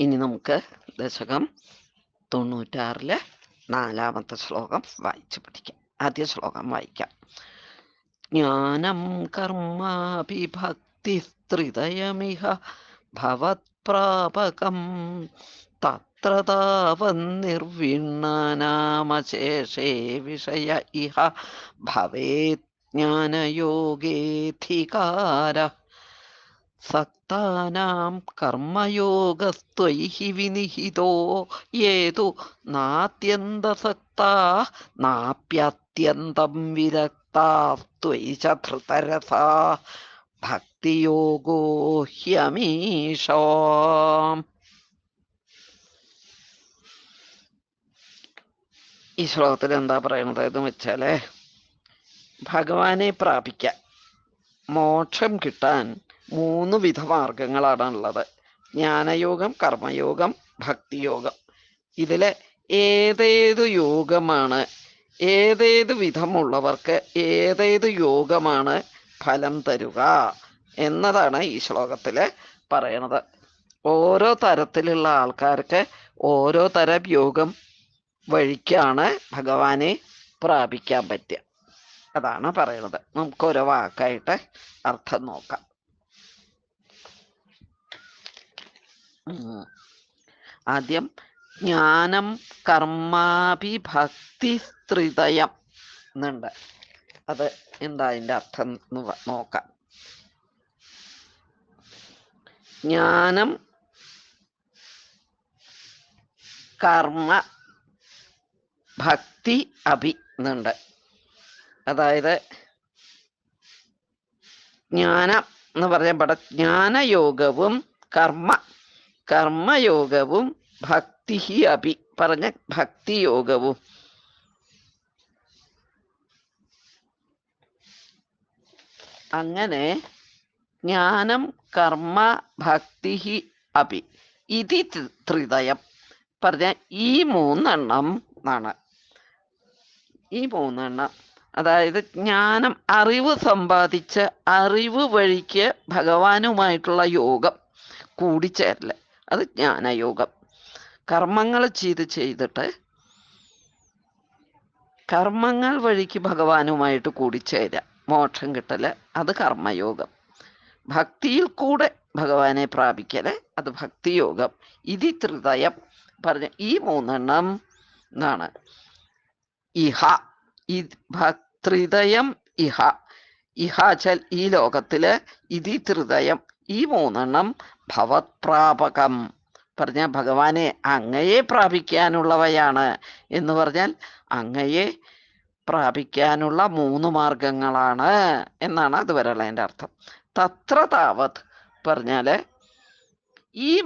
ഇനി നമുക്ക് ദശകം തൊണ്ണൂറ്റാറിലെ നാലാമത്തെ ശ്ലോകം വായിച്ചു പഠിക്കാം. ആദ്യ ശ്ലോകം വായിക്കാം. ജ്ഞാനം കർമാപി ഭക്തി സ്ത്രിതയമിഹ ഭവത്പ്രാപകം തത്ര താവന്നിർവിണ്ണാനാമശേഷേ വിഷയ ഇഹ ഭവേത് ജ്ഞാനയോഗേധികാര സക്താനാം കർമ്മയോഗസ്ത്വൈഹി വിനിഹിതോ യേതു നാത്യന്തസക്താ നാപ്യത്യന്തം വിരക്താസ്ത്വയി ച ഭക്തിയോഗോ ഹ്യമീഷോ. ഈ ശ്ലോകത്തിൽ എന്താ പറയണത് എന്ന് വെച്ചാൽ ഭഗവാനെ പ്രാപിക്കാൻ മോക്ഷം കിട്ടാൻ മൂന്ന് വിധ മാർഗങ്ങളാണ് ഉള്ളത് ജ്ഞാനയോഗം കർമ്മയോഗം ഭക്തിയോഗം. ഇതിലെ ഏതേത് യോഗമാണ് ഏതേത് വിധമുള്ളവർക്ക് ഏതേത് യോഗമാണ് ഫലം തരുക എന്നതാണ് ഈ ശ്ലോകത്തിൽ പറയണത്. ഓരോ തരത്തിലുള്ള ആൾക്കാർക്ക് ഓരോ തരം യോഗം വഴിക്കാണ് ഭഗവാനെ പ്രാപിക്കാൻ പറ്റുക. അതാണ് പറയണത്. നമുക്ക് ഓരോ വാക്കായിട്ട് അർത്ഥം നോക്കാം. ആദ്യം ജ്ഞാനം കർമാഭി ഭക്തി സ്ത്രിതയം എന്നുണ്ട്. അത് എന്താ അതിന്റെ അർത്ഥം എന്ന് നോക്കാം. ജ്ഞാനം കർമ്മ ഭക്തി അഭി എന്നുണ്ട്. അതായത് ജ്ഞാനം എന്ന് പറയപ്പെട ജ്ഞാനയോഗവും കർമ്മ കർമ്മയോഗവും ഭക്തി അഭി പറഞ്ഞ ഭക്തിയോഗവും. അങ്ങനെ ജ്ഞാനം കർമ്മ ഭക്തി അഭി ഇതി ത്രി- ത്രിതയം. പറഞ്ഞ ഈ മൂന്നെണ്ണം ആണ് ഈ മൂന്നെണ്ണം അതായത് ജ്ഞാനം അറിവ് സമ്പാദിച്ച് അറിവ് വഴിക്ക് ഭഗവാനുമായിട്ടുള്ള യോഗം കൂടിച്ചേരൽ. അത് ജ്ഞാനയോഗം കർമ്മങ്ങൾ ചെയ്ത് ചെയ്തിട്ട് കർമ്മങ്ങൾ വഴിക്ക് ഭഗവാനുമായിട്ട് കൂടിച്ചേരുക മോക്ഷം കിട്ടൽ അത് കർമ്മയോഗം. ഭക്തിയിൽ കൂടെ ഭഗവാനെ പ്രാപിക്കൽ അത് ഭക്തിയോഗം. ഇതി ത്രിതയം പറഞ്ഞ ഈ മൂന്നെണ്ണം എന്നാണ് ഇഹ ത്രിതയം ഇഹ. ഇഹാചൽ ഈ ലോകത്തിൽ ഇതി ത്രിതയം ഈ മൂന്നെണ്ണം ഭവത്പ്രാപകം. പറഞ്ഞ ഭഗവാനെ അങ്ങയെ പ്രാപിക്കാനുള്ളവയാണ് എന്ന് പറഞ്ഞാൽ അങ്ങയെ പ്രാപിക്കാനുള്ള മൂന്ന് മാർഗങ്ങളാണ് എന്നാണ് അതുവരെയുള്ള എന്റെ അർത്ഥം. തത്ര താവത് പറഞ്ഞാൽ ഈ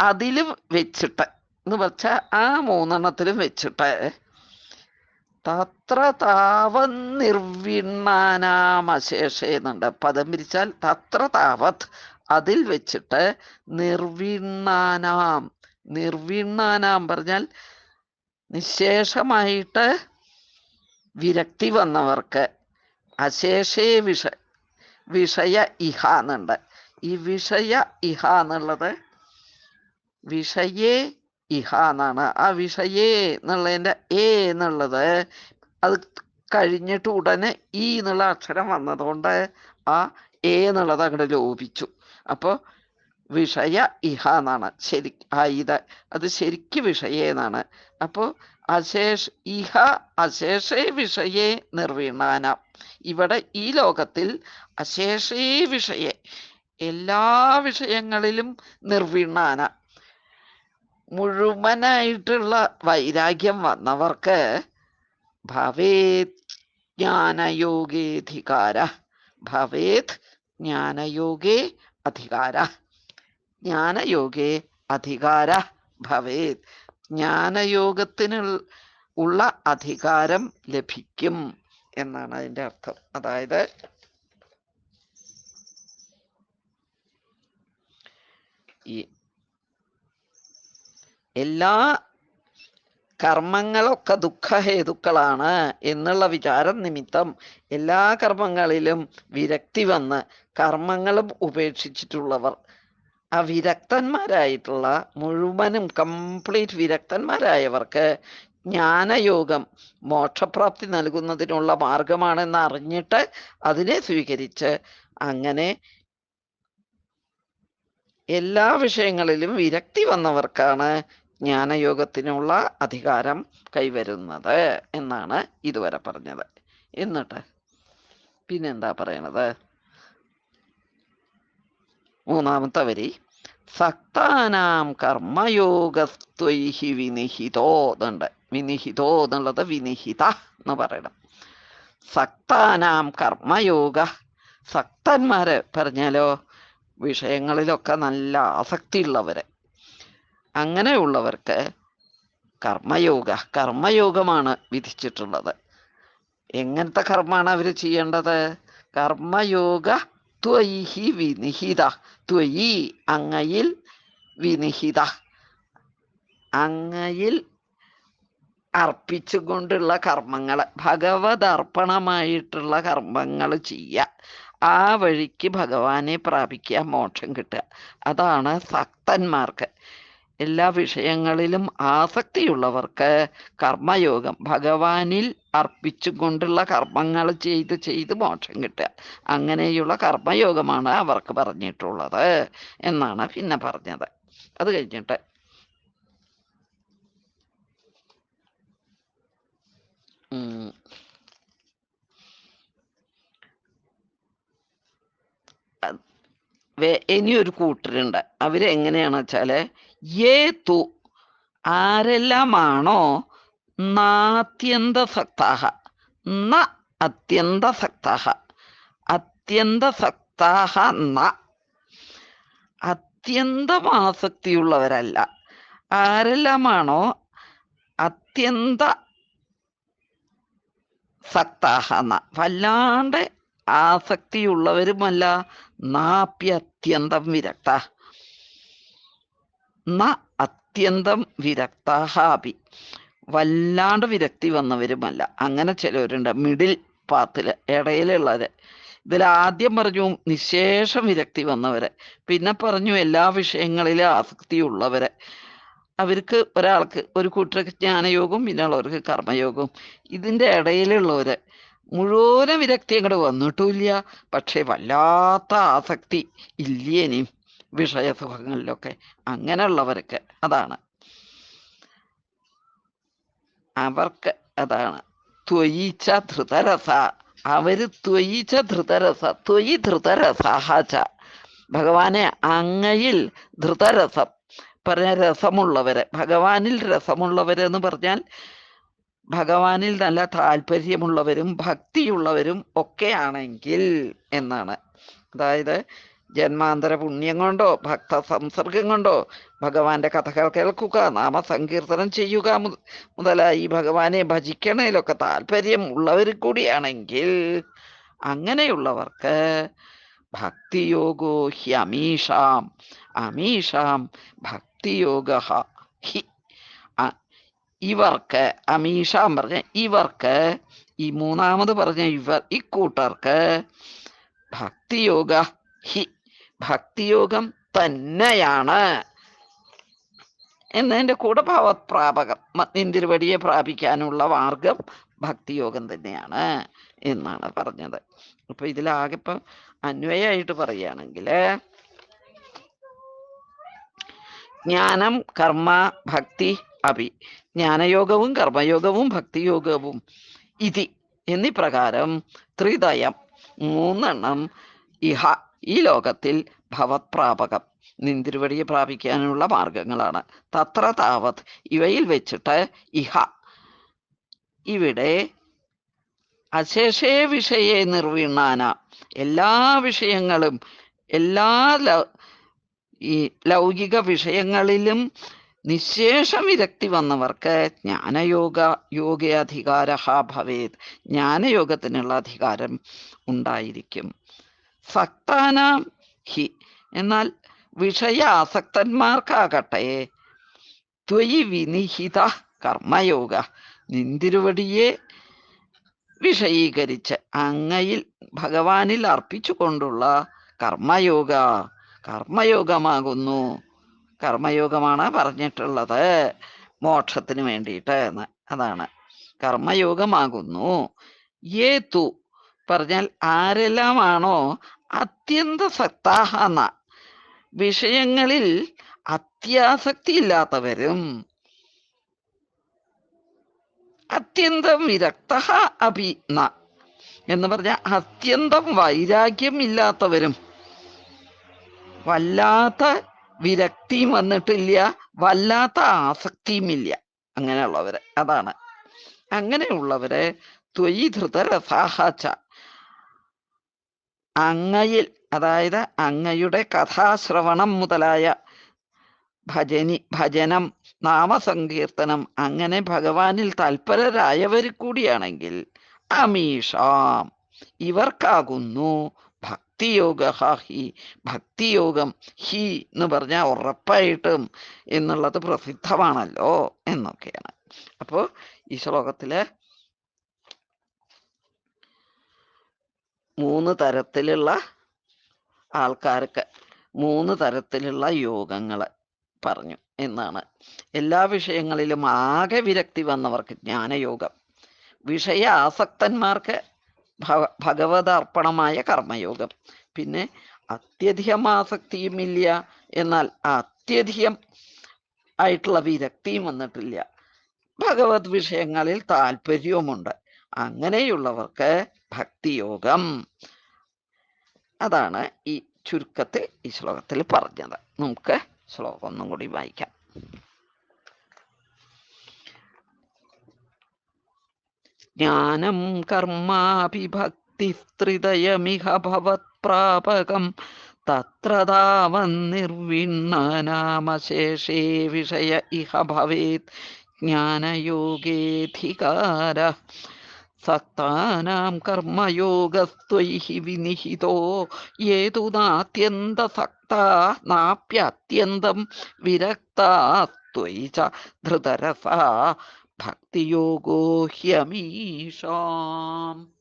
അതിലും വെച്ചിട്ട് എന്ന് വെച്ചാൽ ആ മൂന്നെണ്ണത്തിലും വെച്ചിട്ട് തത്ര താവൻ നിർവിണ്ണാനാമശേഷ എന്നുണ്ട്. പദം പിരിച്ചാൽ തത്ര താവത് അതിൽ വെച്ചിട്ട് നിർവിണ്ണാനാം. നിർവിണ്ണാനാം പറഞ്ഞാൽ നിശേഷമായിട്ട് വിരക്തി വന്നവർക്ക് അശേഷേ വിഷ വിഷയ ഇഹ എന്നുണ്ട്. ഈ വിഷയ ഇഹ എന്നുള്ളത് വിഷയേ ഇഹ എന്നാണ്. ആ വിഷയേ എന്നുള്ളതിന്റെ എ എന്നുള്ളത് അത് കഴിഞ്ഞിട്ട് ഉടനെ ഈ എന്നുള്ള അക്ഷരം വന്നതുകൊണ്ട് ആ എ എന്നുള്ളത് അങ്ങോട്ട് ലോപിച്ചു. അപ്പോൾ വിഷയ ഇഹ എന്നാണ് ശരി ആ ഇത് അത് ശരിക്ക് വിഷയേ എന്നാണ് അപ്പോൾ അശേഷ ഇഹ അശേഷേ വിഷയേ നിർവീണാന. ഇവിടെ ഈ ലോകത്തിൽ അശേഷേ വിഷയേ എല്ലാ വിഷയങ്ങളിലും നിർവീണാന. മുഴുവനായിട്ടുള്ള വൈരാഗ്യം വന്നവർക്ക് ഭവേത് ജ്ഞാനയോഗേധികാര. ഭവേത് ജ്ഞാനയോഗേ അധികാര. ജ്ഞാനയോഗേ അധികാര ഭവേത്. ജ്ഞാനയോഗത്തിന് ഉള്ള അധികാരം ലഭിക്കും എന്നാണ് അതിന്റെ അർത്ഥം. അതായത് ഈ എല്ലാ കർമ്മങ്ങളൊക്കെ ദുഃഖഹേതുക്കളാണ് എന്നുള്ള വിചാരം നിമിത്തം എല്ലാ കർമ്മങ്ങളിലും വിരക്തി വന്ന് കർമ്മങ്ങളും ഉപേക്ഷിച്ചിട്ടുള്ളവർ. ആ വിരക്തന്മാരായിട്ടുള്ള മുഴുവനും കംപ്ലീറ്റ് വിരക്തന്മാരായവർക്ക് ജ്ഞാനയോഗം മോക്ഷപ്രാപ്തി നൽകുന്നതിനുള്ള മാർഗമാണെന്ന് അറിഞ്ഞിട്ട് അതിനെ സ്വീകരിച്ച് അങ്ങനെ എല്ലാ വിഷയങ്ങളിലും വിരക്തി വന്നവർക്കാണ് ജ്ഞാനയോഗത്തിനുള്ള അധികാരം കൈവരുന്നത് എന്നാണ് ഇതുവരെ പറഞ്ഞത്. എന്നിട്ട് പിന്നെന്താ പറയണത്? മൂന്നാമത്തെ വരി. സക്താനാം കർമ്മയോഗസ്ത്വൈഹി വിനിഹിതോ എന്നുണ്ട് വിനിഹിതോ എന്നുള്ളത് വിനിഹിത എന്ന് പറയണം. സക്താനാം കർമ്മയോഗ. സക്തന്മാര് പറഞ്ഞാലോ വിഷയങ്ങളിലൊക്കെ നല്ല ആസക്തിയുള്ളവര്. അങ്ങനെയുള്ളവർക്ക് കർമ്മയോഗ കർമ്മയോഗമാണ് വിധിച്ചിട്ടുള്ളത്. എങ്ങനത്തെ കർമ്മമാണ് അവർ ചെയ്യേണ്ടത്? കർമ്മയോഗ ത്വയിഹി വിനിഹിത ത്വയി അങ്ങയിൽ വിനിഹിത. അങ്ങയിൽ അർപ്പിച്ചുകൊണ്ടുള്ള കർമ്മങ്ങൾ ഭഗവത് അർപ്പണമായിട്ടുള്ള കർമ്മങ്ങൾ ചെയ്യുക. ആ വഴിക്ക് ഭഗവാനെ പ്രാപിക്കുക മോക്ഷം കിട്ടുക. അതാണ് ഭക്തന്മാർക്ക് എല്ലാ വിഷയങ്ങളിലും ആസക്തിയുള്ളവർക്ക് കർമ്മയോഗം ഭഗവാനിൽ അർപ്പിച്ചുകൊണ്ടുള്ള കർമ്മങ്ങൾ ചെയ്ത് ചെയ്ത് മോക്ഷം കിട്ടുക. അങ്ങനെയുള്ള കർമ്മയോഗമാണ് അവർക്ക് പറഞ്ഞിട്ടുള്ളത് എന്നാണ് പിന്നെ പറഞ്ഞത്. അത് കഴിഞ്ഞിട്ട് ഇനിയൊരു കൂട്ടരുണ്ട്. അവരെങ്ങനെയാണെന്ന് വെച്ചാൽ ഏ തു ആരെല്ലാമാണോ നാത്യന്ത സക്താഹ ന അത്യന്ത സക്താഹ അത്യന്ത സക്താഹ ന. അത്യന്തം ആസക്തിയുള്ളവരല്ല ആരെല്ലാമാണോ അത്യന്ത സക്താഹ ന? വല്ലാണ്ട് ആസക്തിയുള്ളവരുമല്ല. നാപ്യത്യന്തം വിരക്ത. ന അത്യന്തം വിരക്താഹാപി വല്ലാണ്ട് വിരക്തി വന്നവരുമല്ല. അങ്ങനെ ചിലവരുണ്ട്. മിഡിൽ പാത്തിൽ ഇടയിലുള്ളവര്. ഇതിൽ ആദ്യം പറഞ്ഞു നിശേഷം വിരക്തി വന്നവരെ. പിന്നെ പറഞ്ഞു എല്ലാ വിഷയങ്ങളിലും ആസക്തിയുള്ളവര്. അവർക്ക് ഒരാൾക്ക് ഒരു കൂട്ടർക്ക് ജ്ഞാനയോഗവും പിന്നെ ഉള്ളവർക്ക് കർമ്മയോഗവും. ഇതിന്റെ ഇടയിലുള്ളവര് മുഴുവനും വിരക്തി അങ്ങോട്ട് വന്നിട്ടുമില്ല. പക്ഷേ വല്ലാത്ത ആസക്തി ഇല്ലേനേയും വിഷയസുഖങ്ങളിലൊക്കെ. അങ്ങനെയുള്ളവർക്ക് അതാണ്. അവർക്ക് അതാണ്. ത്വയിച്ച ധൃതരസ. അവർ ത്വയിച്ച ധൃതരസ. ത്വയി ധൃതരസഹച. ഭഗവാനെ അങ്ങയിൽ ധൃതരസം. പറഞ്ഞ രസമുള്ളവരെ. ഭഗവാനിൽ രസമുള്ളവരെന്ന് പറഞ്ഞാൽ ഭഗവാനിൽ നല്ല താല്പര്യമുള്ളവരും ഭക്തിയുള്ളവരും ഒക്കെയാണെങ്കിൽ എന്നാണ്. അതായത് ജന്മാന്തര പുണ്യം കൊണ്ടോ ഭക്ത സംസർഗം കൊണ്ടോ ഭഗവാന്റെ കഥകൾ കേൾക്കുക നാമസങ്കീർത്തനം ചെയ്യുക മുതലായി ഭഗവാനെ ഭജിക്കണേലൊക്കെ താല്പര്യം ഉള്ളവർ കൂടിയാണെങ്കിൽ അങ്ങനെയുള്ളവർക്ക് ഭക്തിയോഗോ ഹി അമീഷാം അമീഷാം ഭക്തിയോഗ ഹി ഇവർക്ക് അമീഷ പറഞ്ഞ ഇവർക്ക് ഈ മൂന്നാമത് പറഞ്ഞ ഇവർ ഇക്കൂട്ടർക്ക് ഭക്തിയോഗ ഹി ഭക്തിയോഗം തന്നെയാണ്. എന്നതിന്റെ കൂടെ ഭാവപ്രാപകം നിന്തിരുവടിയെ പ്രാപിക്കാനുള്ള മാർഗം ഭക്തിയോഗം തന്നെയാണ് എന്നാണ് പറഞ്ഞത്. അപ്പൊ ഇതിലാകെ ഇപ്പം അന്വയമായിട്ട് പറയുകയാണെങ്കിൽ ജ്ഞാനം കർമ്മ ഭക്തി അഭി ജ്ഞാനയോഗവും കർമ്മയോഗവും ഭക്തിയോഗവും ഇതി എന്നീ പ്രകാരം ത്രിതയം മൂന്നെണ്ണം ഇഹ ഈ ലോകത്തിൽ ഭവത്പ്രാപകം നിന്തിരുവടിയെ പ്രാപിക്കാനുള്ള മാർഗങ്ങളാണ്. തത്ര താവത് ഇവയിൽ വെച്ചിട്ട് ഇഹ. ഇവിടെ അശേഷേ വിഷയെ നിർവീണാന എല്ലാ വിഷയങ്ങളും എല്ലാ ഈ ലൗകിക വിഷയങ്ങളിലും നിശേഷം വിരക്തി വന്നവർക്ക് ജ്ഞാനയോഗ യോഗാധികാര ഭവേത്. ജ്ഞാനയോഗത്തിനുള്ള അധികാരം ഉണ്ടായിരിക്കും. സക്താനാം ഹി. എന്നാൽ വിഷയ ആസക്തന്മാർക്കാകട്ടെ ത്വയി വിനിഹിത കർമ്മയോഗ. നിന്തിരുവടിയെ വിഷയീകരിച്ച് അങ്ങയിൽ ഭഗവാനിൽ അർപ്പിച്ചുകൊണ്ടുള്ള കർമ്മയോഗ. കർമ്മയോഗമാകുന്നു. കർമ്മയോഗമാണ് പറഞ്ഞിട്ടുള്ളത്. മോക്ഷത്തിന് വേണ്ടിയിട്ട് എന്ന്. അതാണ്. കർമ്മയോഗമാകുന്നു. ഏതു? പറഞ്ഞാൽ ആരെല്ലാമാണോ? അത്യന്ത സക്താഹ എന്ന വിഷയങ്ങളിൽ അത്യാസക്തി ഇല്ലാത്തവരും. അത്യന്തം വിരക്ത അഭി ന. എന്ന് പറഞ്ഞാൽ അത്യന്തം വൈരാഗ്യം ഇല്ലാത്തവരും. വല്ലാത്ത വിരക്തിയും വന്നിട്ടില്ല വല്ലാത്ത ആസക്തിയും ഇല്ല. അങ്ങനെയുള്ളവരെ. അതാണ്. അങ്ങനെയുള്ളവരെ ത്വയിധൃത ത്വയിധൃതരസാഹച്ച അങ്ങയിൽ അതായത് അങ്ങയുടെ കഥാശ്രവണം മുതലായ ഭജനി ഭജനം നാമസങ്കീർത്തനം അങ്ങനെ ഭഗവാനിൽ തൽപരരായവർ കൂടിയാണെങ്കിൽ അമീഷാം ഇവർക്കാകുന്നു ഭക്തിയോഗ ഹി ഭക്തിയോഗം ഹി എന്ന് പറഞ്ഞാൽ ഉറപ്പായിട്ടും എന്നുള്ളത് പ്രസിദ്ധമാണല്ലോ എന്നൊക്കെയാണ്. അപ്പോൾ ഈ ശ്ലോകത്തിലെ മൂന്ന് തരത്തിലുള്ള ആൾക്കാർക്ക് മൂന്ന് തരത്തിലുള്ള യോഗങ്ങൾ പറഞ്ഞു എന്നാണ്. എല്ലാ വിഷയങ്ങളിലും ആകെ വിരക്തി വന്നവർക്ക് ജ്ഞാനയോഗം. വിഷയ ആസക്തന്മാർക്ക് ഭഗവതർപ്പണമായ കർമ്മയോഗം. പിന്നെ അത്യധികം ആസക്തിയും ഇല്ല എന്നാൽ അത്യധികം ആയിട്ടുള്ള വിരക്തിയും വന്നിട്ടില്ല. ഭഗവത് വിഷയങ്ങളിൽ താല്പര്യവുമുണ്ട്. അങ്ങനെയുള്ളവർക്ക് ഭക്തിയോഗം. അതാണ് ഈ ചുരുക്കത്തിൽ ഈ ശ്ലോകത്തിൽ പറഞ്ഞത്. നമുക്ക് ശ്ലോകം ഒന്നും കൂടി വായിക്കാം. ജ്ഞാനം കർമാപി ഭക്തിസ്ത്രിതയമിഹ ഭവത്പ്രാപകം. തത്ര താവന്നിർവിണ്ണനാമശേഷേ വിഷയ ഇഹ ഭവേത് ജ്ഞാനയോഗേധികാര. സക്താനാം കർമ്മയോഗസ്ത്വൈഹി വിനിഹിതോ. യേതു നാത്യന്തസക്താ നാപ്യത്യന്തം വിരക്താസ്ത്വയി ച ധൃതരസാ ഭക്തിയോഗോ ഹ്യമീഷാം.